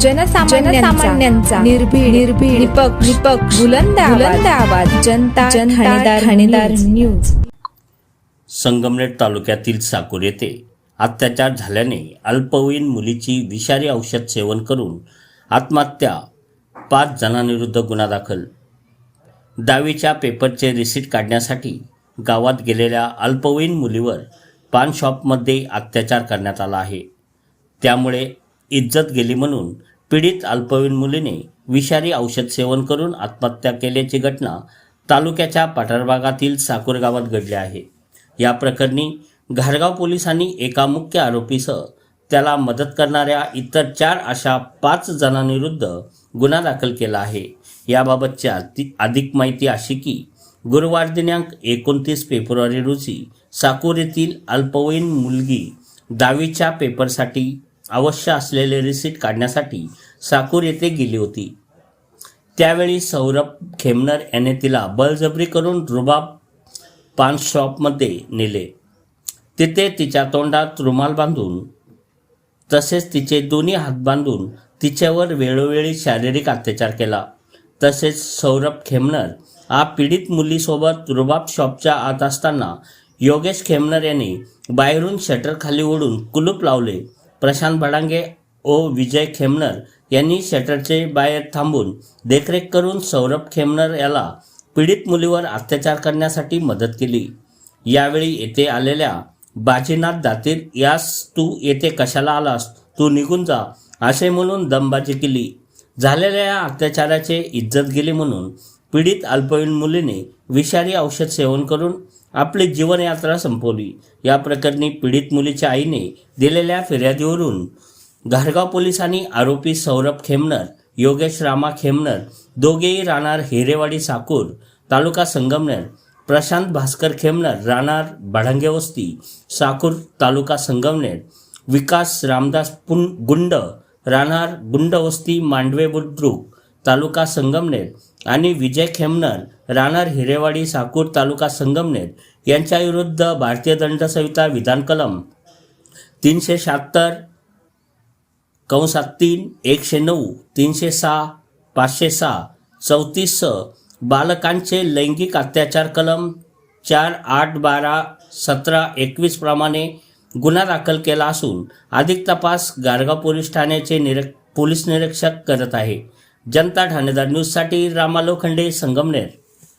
जनसामान्यांचा निर्भीड निर्भीड निपक्ष निपक्ष बुलंद बुलंद आवाज जनता जनता ठाणेदार न्यूज. संगमनेर तालुक्यातील साकूर येथे अत्याचार झाल्याने अल्पवयीन मुलीची विषारी औषध सेवन करून आत्महत्या पाच जणांविरुद्ध गुन्हा दाखल. दहावीच्या पेपरचे रिसीट काढण्यासाठी गावात गेलेल्या अल्पवयीन मुलीवर पान शॉपमध्ये अत्याचार करण्यात आला आहे. त्यामुळे इज्जत गेली म्हणून पीडित अल्पवयीन मुलीने विषारी औषध सेवन करून आत्महत्या केल्याची घटना तालुक्याच्या पठार भागातील साकूर गावात घडली आहे. या प्रकरणी घारगाव पोलिसांनी एका मुख्य आरोपीसह त्याला मदत करणाऱ्या इतर चार अशा पाच जणांविरुद्ध गुन्हा दाखल केला आहे. याबाबतची अति- अधिक माहिती अशी की गुरुवार दिनांक एकोणतीस फेब्रुवारी रोजी साकूर येथील अल्पवयीन मुलगी दहावीच्या पेपरसाठी आवश्यक असलेले रिसीट काढण्यासाठी साकूर येथे गेली होती. त्यावेळी सौरभ खेमनर याने तिला बळजबरी करून रुबाब पान शॉपमध्ये नेले. तिथे तिच्या तोंडात रुमाल बांधून तसेच तिचे दोन्ही हात बांधून तिच्यावर वेळोवेळी शारीरिक अत्याचार केला. तसेच सौरभ खेमनर हा पीडित मुलीसोबत रुबाब शॉपच्या आत असताना योगेश खेमनर यांनी बाहेरून शटर खाली ओढून कुलूप लावले. प्रशांत भडांगे ओ विजय खेमनर यांनी शटरचे बाहेर थांबून देखरेख करून सौरभ खेमनर याला पीडित मुलीवर अत्याचार करण्यासाठी मदत केली. यावेळी येथे आलेल्या बाजीनाथ दातीर यास तू येथे कशाला आलास? तू निघून जा असे म्हणून दमबाजी केली. झालेल्या या अत्याचाराचे इज्जत गेली म्हणून पीडित अल्पवयीन मुलीने विषारी औषध सेवन करून आपली जीवनयात्रा संपवली. या प्रकरणी पीडित मुलीच्या आईने दिलेल्या फिर्यादीवरून घारगाव पोलिसांनी आरोपी सौरभ खेमनर योगेश रामा खेमनर दोघेही राहणार हिरेवाडी साकूर तालुका संगमनेर प्रशांत भास्कर खेमनर राहणार बडंगेवस्ती साकूर तालुका संगमनेर विकास रामदास पुन गुंड राहणार गुंडवस्ती मांडवे बुद्रुक तालुका संगमनेर आणि विजय खेमनर राहणार हिरेवाडी साकूर तालुका संगमनेर यांच्याविरुद्ध भारतीय दंड संहिता विधान कलम तीनशे शहात्तर कंसात तीन एकशे नऊ तीनशे सहा पाचशे सहा चौतीस बालकांचे लैंगिक अत्याचार कलम चार आठ बारा सतरा एकवीस प्रमाणे गुन्हा दाखल केला असून अधिक तपास गारगाव पोलीस ठाण्याचे निरीक पोलीस निरीक्षक करत आहे. जनता ठाणेदार न्यूजसाठी रामा लोखंडे संगमनेर.